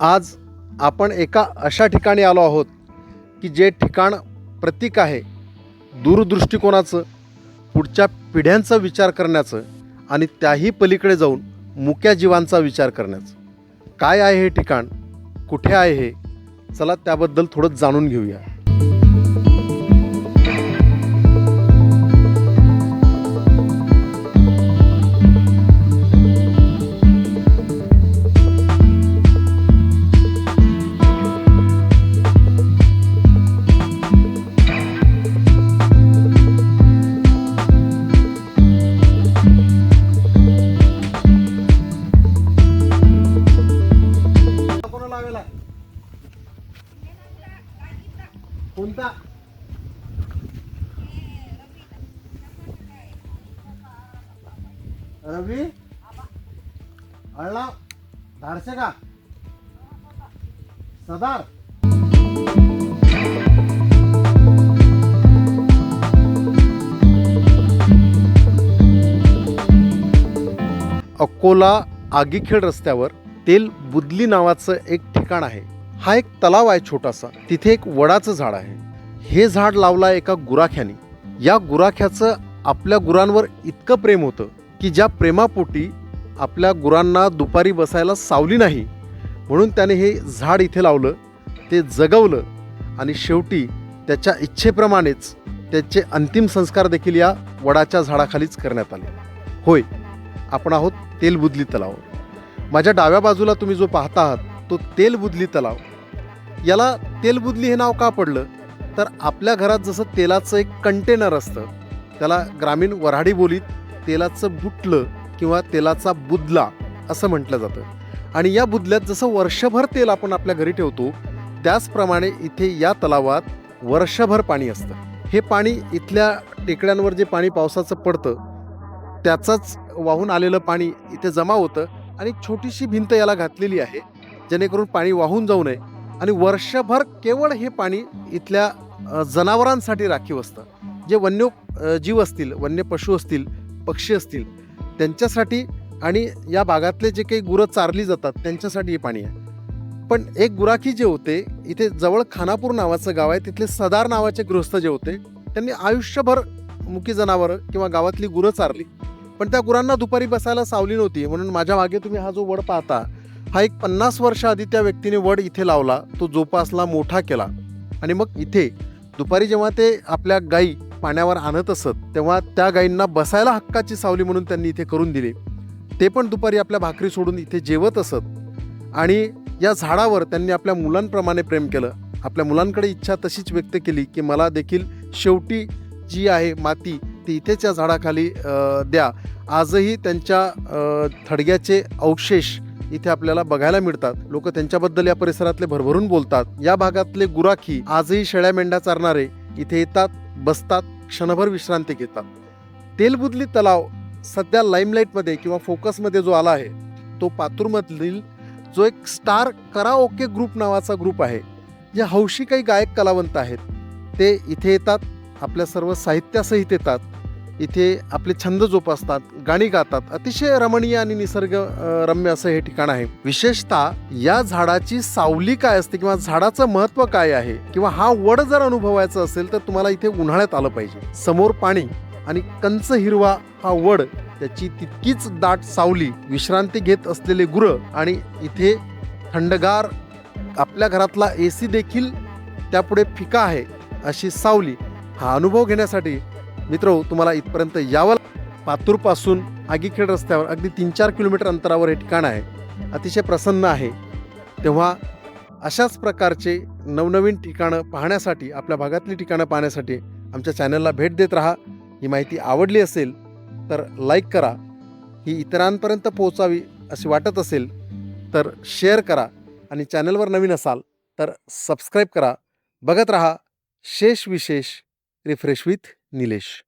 आज आपण एका अशा ठिकाणी आलो आहोत की जे ठिकाण प्रतीक आहे दूरदृष्टिकोनाचं पुढच्या पिढ्यांचा विचार करण्याचं आणि त्याही पलीकडे जाऊन मुक्या जीवांचा विचार करण्याचं. काय आहे हे ठिकाण? कुठे आहे हे? चला त्याबद्दल थोडं जाणून घेऊया. रवी? अळला धाडसे का? सदार अकोला आगीखेड रस्त्यावर तेल बुदली नावाचं एक ठिकाण आहे. हा एक तलाव आहे छोटासा. तिथे एक वडाचं झाड आहे. हे झाड लावलं एका गुराख्याने. या गुराख्याचं आपल्या गुरांवर इतकं प्रेम होतं की ज्या प्रेमापोटी आपल्या गुरांना दुपारी बसायला सावली नाही म्हणून त्याने हे झाड इथे लावलं ते जगवलं आणि शेवटी त्याच्या इच्छेप्रमाणेच त्याचे अंतिम संस्कार देखील या वडाच्या झाडाखालीच करण्यात आले. होय आपण आहोत तेलबुदली तलाव. माझ्या डाव्या बाजूला तुम्ही जो पाहता आहात तो तेलबुदली तलाव. याला तेलबुदली हे नाव का पडलं? तर आपल्या घरात जसं तेलाचं एक कंटेनर असतं त्याला ग्रामीण वऱ्हाडी बोलीत तेलाचं बुटलं किंवा तेलाचा बुदला असं म्हटलं जातं. आणि या बुदल्यात जसं वर्षभर तेल आपण आपल्या घरी ठेवतो त्याचप्रमाणे इथे या तलावात वर्षभर पाणी असतं. हे पाणी इथल्या टेकड्यांवर जे पाणी पावसाचं पडतं त्याचंच वाहून आलेलं पाणी इथे जमा होतं आणि छोटीशी भिंत याला घातलेली आहे जेणेकरून पाणी वाहून जाऊ नये आणि वर्षभर केवळ हे पाणी इथल्या जनावरांसाठी राखीव असतं. जे वन्य जीव असतील वन्य पशु असतील पक्षी असतील त्यांच्यासाठी आणि या भागातले जे काही गुरं चारली जातात त्यांच्यासाठी हे पाणी आहे. पण एक गुराखी जे होते इथे जवळ खानापूर नावाचं गाव आहे तिथले सदार नावाचे गृहस्थ जे होते त्यांनी आयुष्यभर मुकी जनावरं किंवा गावातली गुरं चारली. पण त्या गुरांना दुपारी बसायला सावली नव्हती म्हणून माझ्या मागे तुम्ही हा जो वड पाहता हा एक पन्नास वर्ष आधी त्या व्यक्तीने वड इथे लावला तो जोपासला मोठा केला. आणि मग इथे दुपारी जेव्हा ते आपल्या गाई पाण्यावर आणत असत तेव्हा त्या गायींना बसायला हक्काची सावली म्हणून त्यांनी इथे करून दिली. ते पण दुपारी आपल्या भाकरी सोडून इथे जेवत असत. आणि या झाडावर त्यांनी आपल्या मुलांप्रमाणे प्रेम केलं. आपल्या मुलांकडे इच्छा तशीच व्यक्त केली की मला देखील शेवटी जी आहे माती ती इथेच या झाडाखाली द्या. आजही त्यांच्या थडग्याचे अवशेष इथे आपल्याला बघायला मिळतात. लोक त्यांच्याबद्दल या परिसरातले भरभरून बोलतात. या भागातले गुराखी आजही शेळ्या मेंढ्या चारणारे इथे येतात. बसतात क्षणभर विश्रांती घेतात. तेलबुदली तलाव सध्या लाईमलाईटमध्ये किंवा फोकसमध्ये जो आला आहे तो पातूरमधील जो एक स्टार करा ओके ग्रुप नावाचा ग्रुप आहे जे हौशी काही गायक कलावंत आहेत ते इथे येतात आपल्या सर्व साहित्यासहित येतात. इथे आपले छंद जोपासतात गाणी गातात. अतिशय रमणीय आणि निसर्ग रम्य असं हे ठिकाण आहे. विशेषतः या झाडाची सावली काय असते किंवा झाडाचं महत्त्व काय आहे किंवा हा वड जर अनुभवायचा असेल तर तुम्हाला इथे उन्हाळ्यात आलं पाहिजे. समोर पाणी आणि कंच हिरवा हा वड त्याची तितकीच दाट सावली विश्रांती घेत असलेले गुरं आणि इथे थंडगार आपल्या घरातला ए सी देखील त्यापुढे फिका आहे अशी सावली. हा अनुभव घेण्यासाठी मित्र तुम्हाला इथपर्यंत यावं पातूरपासून आगीखेड रस्त्यावर अगदी तीन चार किलोमीटर अंतरावर हे ठिकाण आहे. अतिशय प्रसन्न आहे. तेव्हा अशाच प्रकारचे नवनवीन ठिकाणं पाहण्यासाठी आपल्या भागातली ठिकाणं पाहण्यासाठी आमच्या चॅनलला भेट देत राहा. ही माहिती आवडली असेल तर लाईक करा. ही इतरांपर्यंत पोहोचावी अशी वाटत असेल तर शेअर करा. आणि चॅनलवर नवीन असाल तर सबस्क्राईब करा. बघत रहा शेष विशेष रिफ्रेश विथ निलेश.